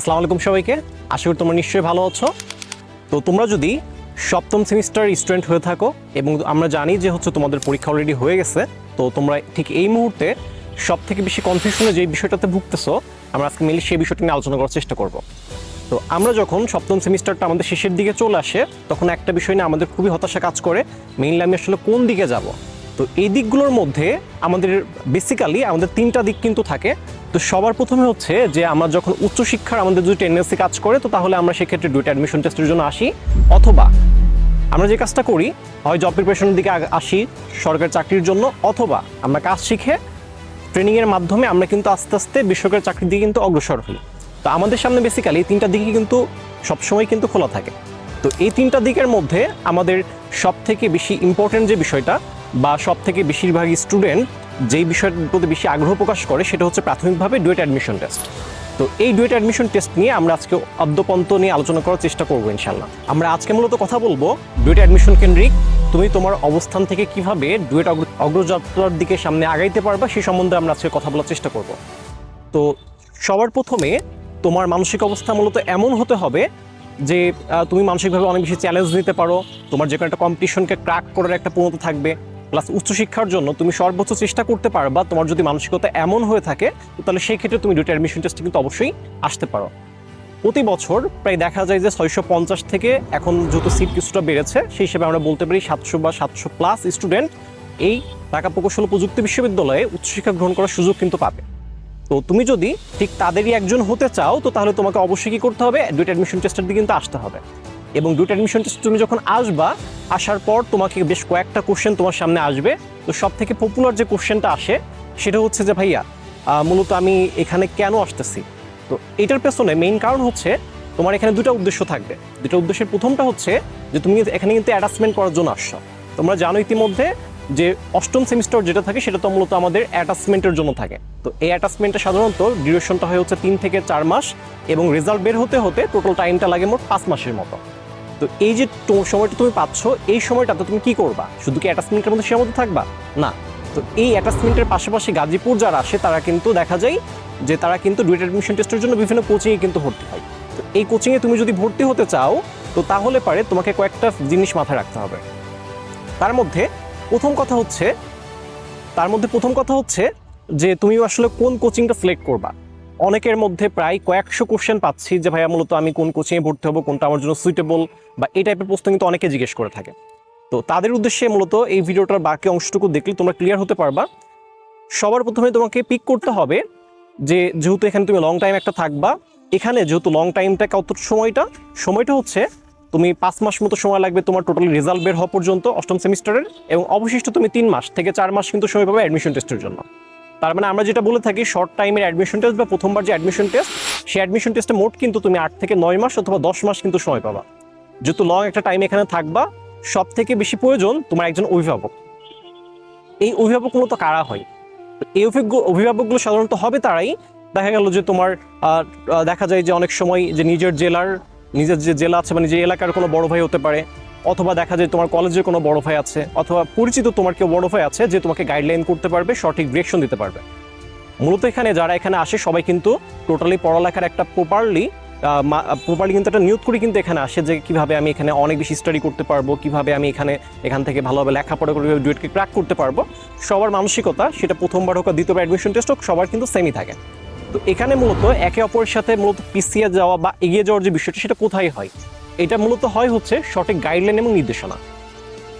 আসসালামু আলাইকুম সবাইকে। আশা করি তোমরা নিশ্চয়ই ভালো আছো। তো তোমরা যদি সপ্তম সেমিস্টার স্টুডেন্ট হয়ে থাকো এবং আমরা জানি যে হচ্ছে তোমাদের পরীক্ষা অলরেডি হয়ে গেছে, তো তোমরা ঠিক এই মুহূর্তে সব থেকে বেশি কনফিউশনে যে বিষয়টাতে ভুগতেছো, আমরা আজকে মিলে সেই বিষয়টা নিয়ে আলোচনা করার চেষ্টা করব। তো আমরা যখন সপ্তম সেমিস্টারটা আমাদের শেষের দিকে চলে আসে, তখন একটা বিষয় নিয়ে আমাদের খুবই হতাশা কাজ করে মেইনলি আমি আসলে কোন দিকে যাব? তো এই দিকগুলোর মধ্যে আমাদের বেসিক্যালি আমাদের তিনটা দিক কিন্তু থাকে। তো সবার প্রথমে হচ্ছে যে আমরা যখন উচ্চশিক্ষার আমাদের যদি টেন্ডেন্সি কাজ করে, তো তাহলে আমরা সেক্ষেত্রে দুইটা অ্যাডমিশন টেস্টের জন্য আসি। অথবা আমরা যে কাজটা করি, হয় জব প্রিপারেশনের দিকে আসি সরকারি চাকরির জন্য, অথবা আমরা কাজ শিখে ট্রেনিংয়ের মাধ্যমে আমরা কিন্তু আস্তে আস্তে বেসরকারি চাকরির দিকে কিন্তু অগ্রসর হই। তো আমাদের সামনে বেসিক্যালি তিনটা দিকে কিন্তু সবসময় কিন্তু খোলা থাকে। তো এই তিনটা দিকের মধ্যে আমাদের সব থেকে বেশি ইম্পর্টেন্ট যে বিষয়টা, বা সব থেকে বেশিরভাগ স্টুডেন্ট যেই বিষয়টার প্রতি বেশি আগ্রহ প্রকাশ করে, সেটা হচ্ছে প্রাথমিকভাবে ডুয়েট অ্যাডমিশন টেস্ট। তো এই ডুয়েট অ্যাডমিশন টেস্ট নিয়ে আমরা আজকে অদ্যপন্ত নিয়ে আলোচনা করার চেষ্টা করব ইনশাল্লাহ আমরা আজকে মূলত কথা বলব ডুয়েট অ্যাডমিশন কেন্দ্রিক, তুমি তোমার অবস্থান থেকে কীভাবে ডুয়েট অগ্রযাত্রার দিকে সামনে আগাইতে পারবা সেই সম্বন্ধে আমরা আজকে কথা বলার চেষ্টা করব। তো সবার প্রথমে তোমার মানসিক অবস্থা মূলত এমন হতে হবে যে তুমি মানসিকভাবে অনেক বেশি চ্যালেঞ্জ নিতে পারো, তোমার যে কোনো একটা কম্পিটিশনকে ক্র্যাক করার একটা প্রণতা থাকবে প্লাস উচ্চশিক্ষার জন্য তুমি সর্বোচ্চ চেষ্টা করতে পারবা তোমার যদি মানসিকতা এমন হয়ে থাকে, তাহলে সেই ক্ষেত্রে তুমি দুটো অ্যাডমিশন টেস্টে কিন্তু অবশ্যই আসতে পারো। প্রতি বছর প্রায় দেখা যায় যে ছয়শো পঞ্চাশ থেকে এখন যেহেতু সিট কিছুটা বেড়েছে, সেই হিসেবে আমরা বলতে পারি সাতশো বা সাতশো প্লাস স্টুডেন্ট এই ঢাকা প্রকৌশল প্রযুক্তি বিশ্ববিদ্যালয়ে উচ্চশিক্ষা গ্রহণ করার সুযোগ কিন্তু পাবে। তো তুমি যদি ঠিক তাদেরই একজন হতে চাও, তো তাহলে তোমাকে অবশ্যই কি করতে হবে? দুইটা অ্যাডমিশন টেস্টের দিকে কিন্তু আসতে হবে। এবং দুইটা অ্যাডমিশন টেস্ট তুমি যখন আসবা, আসার পর তোমাকে বেশ কয়েকটা কোশ্চেন তোমার সামনে আসবে। তো সব থেকে পপুলার যে কোশ্চেনটা আসে, সেটা হচ্ছে যে, ভাইয়া মূলত আমি এখানে কেন আসতেছি? তো এটার পেছনে মেইন কারণ হচ্ছে, তোমার এখানে দুটো উদ্দেশ্য থাকবে। দুটো উদ্দেশ্যের প্রথমটা হচ্ছে যে, তুমি এখানে কিন্তু অ্যাটাচমেন্ট করার জন্য আসছো। তোমরা জানো ইতিমধ্যে যে, অষ্টম সেমিস্টার যেটা থাকে, সেটা তো মূলত আমাদের অ্যাটাচমেন্টের জন্য থাকে। তো এই অ্যাটাচমেন্টটা সাধারণত ডিউরেশনটা হয় হচ্ছে তিন থেকে চার মাস এবং রেজাল্ট বের হতে হতে টোটাল টাইমটা লাগে মোট পাঁচ মাসের মতো। তো এই যে সময়টা তুমি পাচ্ছ, এই সময়টাতে তুমি কি করবা? শুধু কি অ্যাটাচমেন্টের মধ্যে সীমাবদ্ধ থাকবা? না। তো এই অ্যাটাচমেন্টের পাশাপাশি গাজীপুর যারা আসে, তারা কিন্তু দেখা যায় যে তারা কিন্তু ডুয়েট অ্যাডমিশন টেস্টের জন্য বিভিন্ন কোচিংয়ে কিন্তু ভর্তি হয়। তো এই কোচিংয়ে তুমি যদি ভর্তি হতে চাও, তো তাহলে পারে তোমাকে কয়েকটা জিনিস মাথায় রাখতে হবে। তার মধ্যে প্রথম কথা হচ্ছে, তার মধ্যে প্রথম কথা হচ্ছে যে তুমি আসলে কোন কোচিংটা সিলেক্ট করবা? অনেকের মধ্যে প্রায় কয়েকশো কোশ্চেন পাচ্ছি যে, ভাইয়া, মূলত আমি কোন কোচিংয়ে ভর্তি হব? কোনটা আমার জন্য সুইটেবল বা এই টাইপের প্রশ্ন কিন্তু অনেকে জিজ্ঞেস করে থাকে। তো তাদের উদ্দেশ্যে মূলত এই ভিডিওটার বাকি অংশটুকু দেখলে তোমরা ক্লিয়ার হতে পারবা। সবার প্রথমে তোমাকে পিক করতে হবে যে, যেহেতু এখানে তুমি লং টাইম একটা থাকবা, এখানে যেহেতু লং টাইমটা কত সময়টা? সময়টা হচ্ছে তুমি পাঁচ মাস মতো সময় লাগবে তোমার টোটাল রেজাল্ট বের হওয়া পর্যন্ত অষ্টম সেমিস্টারের এবং অবশিষ্ট তুমি তিন মাস থেকে চার মাস কিন্তু সময় পাবে অ্যাডমিশন টেস্টের জন্য। তার মানে আমরা যেটা বলে থাকি শর্ট টাইমের অ্যাডমিশন টেস্ট বা প্রথমবার যে অ্যাডমিশন টেস্ট সেই অ্যাডমিশন টেস্টে মোট কিন্তু তুমি আট থেকে নয় মাস অথবা দশ মাস কিন্তু সময় পাবা। যেহেতু লং একটা টাইম এখানে থাকবা সব থেকে বেশি প্রয়োজন তোমার একজন অভিভাবক। এই অভিভাবক মূলত কারা হয়? এই অভিভাবকগুলো সাধারণত হবে তারাই। দেখা গেল যে তোমার দেখা যায় যে অনেক সময় যে নিজের জেলার, নিজের যে জেলা আছে বা নিজের এলাকার কোনো বড় ভাই হতে পারে অথবা দেখা যায় তোমার কলেজের কোনো বড় ভাই আছে, অথবা পরিচিত তোমার কেউ বড় ভাই আছে যে তোমাকে গাইডলাইন করতে পারবে, সঠিক ডিরেকশন দিতে পারবে। মূলত এখানে যারা এখানে আসে সবাই কিন্তু টোটালি পড়ালেখার একটা প্রপারলি প্রপারলি কিন্তু একটা নিয়োগ করে কিন্তু এখানে আসে যে কীভাবে আমি এখানে অনেক বেশি স্টাডি করতে পারব, কীভাবে আমি এখানে, এখান থেকে ভালোভাবে লেখাপড়া করে ডুয়েটকে ক্র্যাক করতে পারব। সবার মানসিকতা, সেটা প্রথমবার হোক দ্বিতীয়বার অ্যাডমিশন টেস্ট হোক, সবার কিন্তু সেমই থাকে। তো এখানে মূলত একে অপরের সাথে মূলত পিছিয়ে যাওয়া বা এগিয়ে যাওয়ার যে বিষয়টা, সেটা কোথায় হয়? এটা মূলত হয় হচ্ছে সঠিক গাইডলাইন এবং নির্দেশনা।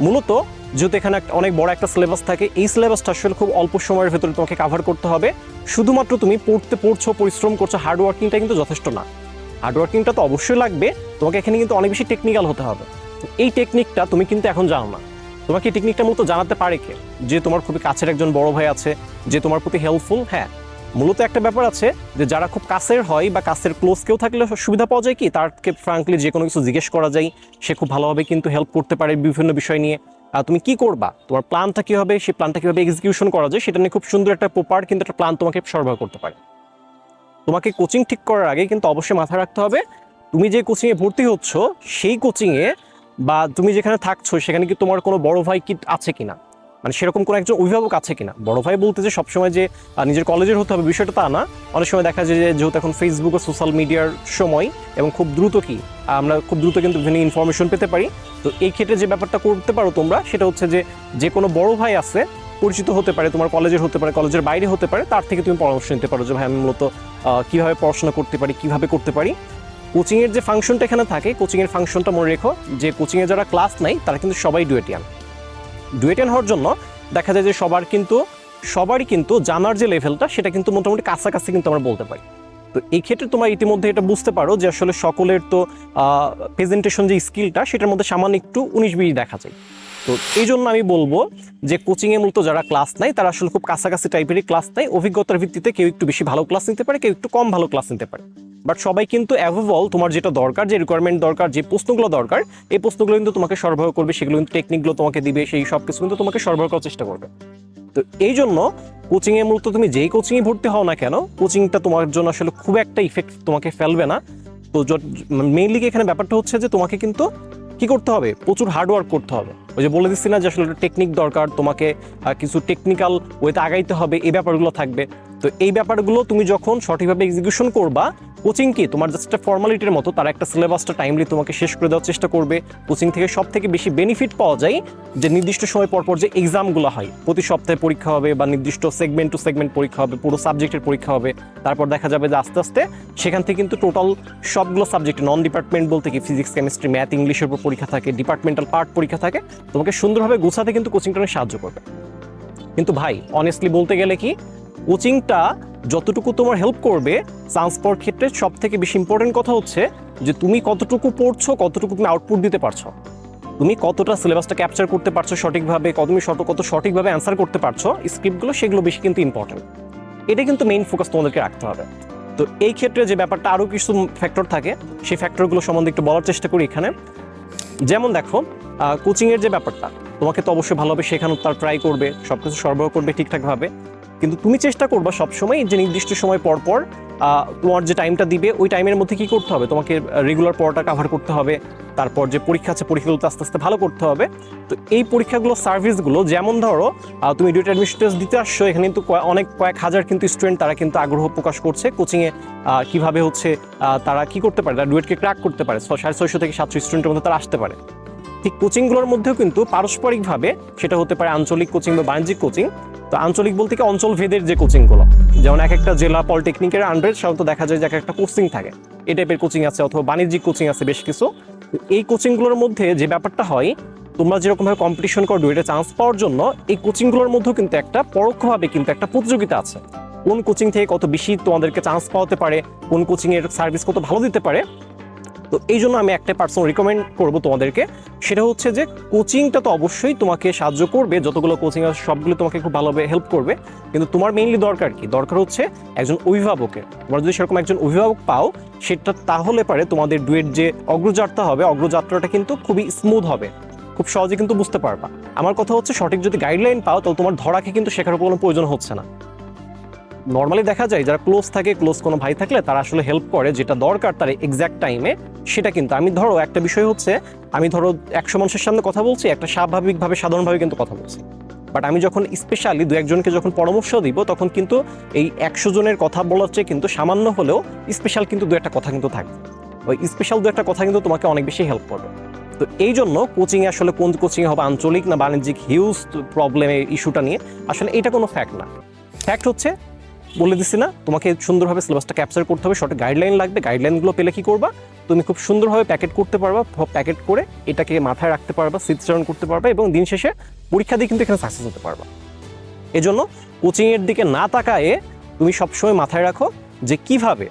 মূলত যেহেতু এখানে একটা অনেক বড় একটা সিলেবাস থাকে, এই সিলেবাসটা আসলে খুব অল্প সময়ের ভেতরে তোমাকে কাভার করতে হবে। শুধুমাত্র তুমি পড়তে পড়ছো, পরিশ্রম করছ হার্ড ওয়ার্কিংটা কিন্তু যথেষ্ট না। হার্ড ওয়ার্কিংটা তো অবশ্যই লাগবে, তোমাকে এখানে কিন্তু অনেক বেশি টেকনিক্যাল হতে হবে। এই টেকনিকটা তুমি কিন্তু এখন জানো না। তোমাকে এই টেকনিকটা মূলত জানাতে পারে কে? যে তোমার খুবই কাছের একজন বড় ভাই আছে, যে তোমার প্রতি হেল্পফুল হ্যাঁ। মূলত একটা ব্যাপার আছে যে যারা খুব কাছের হয় বা কাছের ক্লোজ কেউ থাকলে সুবিধা পাওয়া যায় কি? তারকে ফ্রাঙ্কলি যে কোনো কিছু জিজ্ঞেস করা যায়, সে খুব ভালোভাবে কিন্তু হেল্প করতে পারে বিভিন্ন বিষয় নিয়ে। আর তুমি কি করবা? তোমার প্ল্যানটা কি হবে সেই প্ল্যানটা কীভাবে এক্সিকিউশন করা যায়, সেটা নিয়ে খুব সুন্দর একটা প্রপার কিন্তু একটা প্ল্যান তোমাকে সরবরাহ করতে পারে। তোমাকে কোচিং ঠিক করার আগে কিন্তু অবশ্যই মাথায় রাখতে হবে, তুমি যে কোচিংয়ে ভর্তি হচ্ছ, সেই কোচিংয়ে বা তুমি যেখানে থাকছো, সেখানে কি তোমার কোনো বড় ভাই কি আছে কিনা? মানে সেরকম কোনো একজন অভিভাবক আছে কিনা? বড় ভাই বলতে যে সবসময় যে নিজের কলেজের হতে হবে বিষয়টা তা না। অনেক সময় দেখা যায় যে, যেহেতু এখন ফেসবুক ও সোশ্যাল মিডিয়ার সময় এবং খুব দ্রুত কি, আমরা খুব দ্রুত কিন্তু বিভিন্ন ইনফরমেশন পেতে পারি। তো এই ক্ষেত্রে যে ব্যাপারটা করতে পারো তোমরা, সেটা হচ্ছে যে যে কোনো বড় ভাই আছে, পরিচিত হতে পারে, তোমার কলেজের হতে পারে, কলেজের বাইরে হতে পারে, তার থেকে তুমি পরামর্শ নিতে পারো যে, ভাই, আমি মূলত কীভাবে পড়াশোনা করতে পারি, কীভাবে করতে পারি? কোচিংয়ের যে ফাংশনটা এখানে থাকে কোচিংয়ের ফাংশনটা মনে রেখো, যে কোচিংয়ে যারা ক্লাস নাই তারা কিন্তু সবাই ডুয়েটিয়ান ডুয়েটিয়ান হওয়ার জন্য দেখা যায় যে সবার কিন্তু, সবারই কিন্তু জানার যে লেভেলটা সেটা কিন্তু মোটামুটি কাছাকাছি কিন্তু আমরা বলতে পারি। তো এই ক্ষেত্রে তোমরা ইতিমধ্যে এটা বুঝতে পারো যে আসলে সকলের তো প্রেজেন্টেশন যে স্কিলটা সেটার মধ্যে সামান্য একটু উনিশ বিশ দেখা যায়। তো এই জন্য আমি বলব যে কোচিংয়ে মূলত যারা ক্লাস নাই তারা আসলে খুব কাছাকাছি টাইপেরই ক্লাস নেয়। অভিজ্ঞতার ভিত্তিতে কেউ একটু বেশি ভালো ক্লাস নিতে পারে, কেউ একটু কম ভালো ক্লাস নিতে পারে। বাট সবাই কিন্তু অ্যাভেবল তোমার যেটা দরকার, যে রিকোয়ারমেন্ট দরকার, যে প্রশ্নগুলো দরকার, এই প্রশ্নগুলো কিন্তু তোমাকে সরবরাহ করবে, সেগুলো কিন্তু টেকনিকগুলো তোমাকে দিবে, সেই সব কিছু কিন্তু তোমাকে সরবরাহ করার চেষ্টা করবে। তো এই জন্য কোচিংয়ে মূলত তুমি যেই কোচিংয়ে ভর্তি হও না কেন কোচিংটা তোমার জন্য আসলে খুব একটা ইফেক্ট তোমাকে ফেলবে না। তো মেইনলি এখানে ব্যাপারটা হচ্ছে যে তোমাকে কিন্তু কি করতে হবে? প্রচুর হার্ডওয়ার্ক করতে হবে। ওই যে বলে দিচ্ছি না যে আসলে টেকনিক দরকার, তোমাকে কিছু টেকনিক্যাল ওয়েতে আগাইতে হবে, এই ব্যাপারগুলো থাকবে। তো এই ব্যাপারগুলো তুমি যখন সঠিকভাবে এক্সিকিউশন করবা কোচিং কি? তোমার জাস্ট একটা ফর্মালিটির মতো, তারা একটা সিলেবাসটা টাইমলি তোমাকে শেষ করে দেওয়ার চেষ্টা করবে। কোচিং থেকে সব থেকে বেশি বেনিফিট পাওয়া যায় যে নির্দিষ্ট সময় পর পর যে এক্সামগুলো হয়, প্রতি সপ্তাহে পরীক্ষা হবে বা নির্দিষ্ট সেগমেন্ট টু সেগমেন্ট পরীক্ষা হবে, পুরো সাবজেক্টের পরীক্ষা হবে। তারপর দেখা যাবে যে আস্তে আস্তে সেখান থেকে কিন্তু টোটাল সবগুলো সাবজেক্ট নন ডিপার্টমেন্ট বলতে কি ফিজিক্স কেমিস্ট্রি ম্যাথ ইংলিশের উপর পরীক্ষা থাকে ডিপার্টমেন্টাল পার্ট পরীক্ষা থাকে। তোমাকে সুন্দরভাবে গোছাতে কিন্তু কোচিংটা অনেক সাহায্য করবে। কিন্তু ভাই অনেস্টলি বলতে গেলে কি কোচিংটা যতটুকু তোমার হেল্প করবে চান্স ক্ষেত্রে সব থেকে বেশি ইম্পর্টেন্ট কথা হচ্ছে যে তুমি কতটুকু পড়ছো, কতটুকু তুমি আউটপুট দিতে পারছ। তুমি কতটা সিলেবাসটা ক্যাপচার করতে পারছ সঠিকভাবে কত তুমি কত সঠিকভাবে অ্যান্সার করতে পারছ স্ক্রিপ্টগুলো সেগুলো বেশি কিন্তু ইম্পর্টেন্ট এটা কিন্তু মেইন ফোকাস তোমাদেরকে রাখতে হবে। তো এই ক্ষেত্রে যে ব্যাপারটা আরও কিছু ফ্যাক্টর থাকে, সেই ফ্যাক্টরগুলো সম্বন্ধে একটু বলার চেষ্টা করি এখানে। যেমন দেখো কোচিংয়ের যে ব্যাপারটা, তোমাকে তো অবশ্যই ভালোভাবে শেখানো, তার ট্রাই করবে সব কিছু সরবরাহ করবে ঠিকঠাকভাবে। কিন্তু তুমি চেষ্টা করবা সবসময় যে নির্দিষ্ট সময় পর পর তোমার যে টাইমটা দিবে, ওই টাইমের মধ্যে কি করতে হবে? তোমাকে রেগুলার পড়াটা কাভার করতে হবে, তারপর যে পরীক্ষা আছে পরীক্ষাগুলো আস্তে আস্তে ভালো করতে হবে। তো এই পরীক্ষাগুলো সার্ভিসগুলো যেমন ধরো তুমি ডিউটি অ্যাডমিশন টেস্ট দিতে আসছো, এখানে কিন্তু অনেক কয়েক হাজার কিন্তু স্টুডেন্ট তারা কিন্তু আগ্রহ প্রকাশ করছে। কোচিংয়ে কীভাবে হচ্ছে তারা কি করতে পারে? তারা ডুয়েটকে ক্র্যাক করতে পারে। সাড়ে ছয়শো থেকে সাতশো স্টুডেন্টের মধ্যে তারা আসতে পারে। ঠিক কোচিংগুলোর মধ্যেও কিন্তু পারস্পরিকভাবে, সেটা হতে পারে আঞ্চলিক কোচিং বা বাণিজ্যিক কোচিং তো আঞ্চলিক বলতে কি অঞ্চল ভেদের যে কোচিংগুলো যেমন এক একটা জেলা পলিটেকনিকের আন্ডারে সাধারণত দেখা যায় যে এক একটা কোচিং থাকে। এই টাইপের কোচিং আছে অথবা বাণিজ্যিক কোচিং আছে বেশ কিছু। এই কোচিংগুলোর মধ্যে যে ব্যাপারটা হয়, তোমরা যেরকমভাবে কম্পিটিশন করো এটা চান্স পাওয়ার জন্য এই কোচিংগুলোর মধ্যেও কিন্তু একটা পরোক্ষভাবে কিন্তু একটা প্রতিযোগিতা আছে। কোন কোচিং থেকে কত বেশি তোমাদেরকে চান্স পাওয়াতে পারে, কোন কোচিংয়ের সার্ভিস কত ভালো দিতে পারে তো এই জন্য আমি একটা পার্সন রিকমেন্ড করব তোমাদেরকে। সেটা হচ্ছে যে কোচিংটা তো অবশ্যই তোমাকে সাহায্য করবে, যতগুলো কোচিং আছে সবগুলো তোমাকে খুব ভালোভাবে হেল্প করবে। কিন্তু তোমার মেইনলি দরকার কি? দরকার হচ্ছে একজন অভিভাবকের। তোমরা যদি সেরকম একজন অভিভাবক পাও, সেটা তাহলে পারে তোমাদের ডুয়েট যে অগ্রযাত্রা হবে, অগ্রযাত্রাটা কিন্তু খুবই স্মুথ হবে। খুব সহজে কিন্তু বুঝতে পারবা। আমার কথা হচ্ছে সঠিক যদি গাইডলাইন পাও, তাহলে তোমার ধরাকে কিন্তু শেখার কোনো প্রয়োজন হচ্ছে না। নর্মালি দেখা যায়, যারা ক্লোজ থাকে ক্লোজ কোনো ভাই থাকলে তারা আসলে হেল্প করে, যেটা দরকার তার এক্স্যাক্ট টাইমে সেটা কিন্তু। আমি ধরো একটা বিষয় হচ্ছে, আমি ধরো একশো মানুষের সামনে কথা বলছি, একটা স্বাভাবিকভাবে, সাধারণভাবে কিন্তু কথা বলছি। বাট আমি যখন স্পেশালি দু একজনকে যখন পরামর্শ দিব, তখন কিন্তু এই একশো জনের কথা বলার চেয়ে কিন্তু সামান্য হলেও স্পেশাল কিন্তু দু একটা কথা কিন্তু থাকবে। ওই স্পেশাল দু একটা কথা কিন্তু তোমাকে অনেক বেশি হেল্প করবে। তো এই জন্য কোচিংয়ে আসলে কোন কোচিংয়ে হবে আঞ্চলিক না বাণিজ্যিক হিউজ প্রবলেমের ইস্যুটা নিয়ে, আসলে এটা কোনো ফ্যাক্ট না। ফ্যাক্ট হচ্ছে বলে দিচ্ছি না, তোমাকে সুন্দরভাবে সিলেবাসটা ক্যাপচার করতে হবে সঠিক গাইডলাইন লাগবে গাইডলাইনগুলো পেলে কি করবা? তুমি খুব সুন্দরভাবে প্যাকেট করতে পারবা প্যাকেট করে এটাকে মাথায় রাখতে পারবা স্মৃতিচারণ করতে পারবা এবং দিন শেষে পরীক্ষা দিয়ে কিন্তু এখানে সাকসেস হতে পারবা। এজন্য কোচিংয়ের দিকে না তাকায়ে তুমি সবসময় মাথায় রাখো যে কীভাবে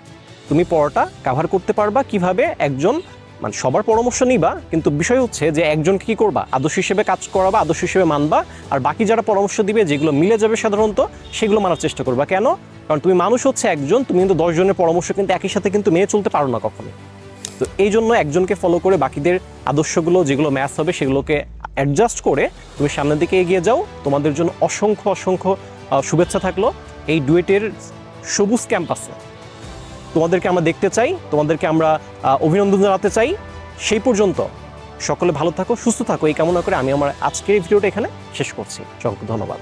তুমি পড়াটা কাভার করতে পারবা, কীভাবে একজন মানে সবার পরামর্শ নিবা, কিন্তু বিষয় হচ্ছে যে একজনকে কি করবা? আদর্শ হিসেবে কাজ করাবা, আদর্শ হিসেবে মানবা, আর বাকি যারা পরামর্শ দিবে, যেগুলো মিলে যাবে সাধারণত, সেগুলো মানার চেষ্টা করবা। কেন? কারণ তুমি মানুষ হচ্ছে একজন, তুমি কিন্তু দশজনের পরামর্শ কিন্তু একই সাথে কিন্তু মেনে চলতে পারো না কখনো তো এই জন্য একজনকে ফলো করে বাকিদের আদর্শগুলো, যেগুলো ম্যাচ হবে, সেগুলোকে অ্যাডজাস্ট করে তুমি সামনের দিকে এগিয়ে যাও। তোমাদের জন্য অসংখ্য অসংখ্য শুভেচ্ছা থাকল। এই ডুয়েটের সবুজ ক্যাম্পাসে তোমাদেরকে আমরা দেখতে চাই, তোমাদেরকে আমরা অভিনন্দন জানাতে চাই। সেই পর্যন্ত সকলে ভালো থাকো, সুস্থ থাকো, এই কামনা করে আমি আমার আজকের ভিডিওটা এখানে শেষ করছি। সকলকে ধন্যবাদ।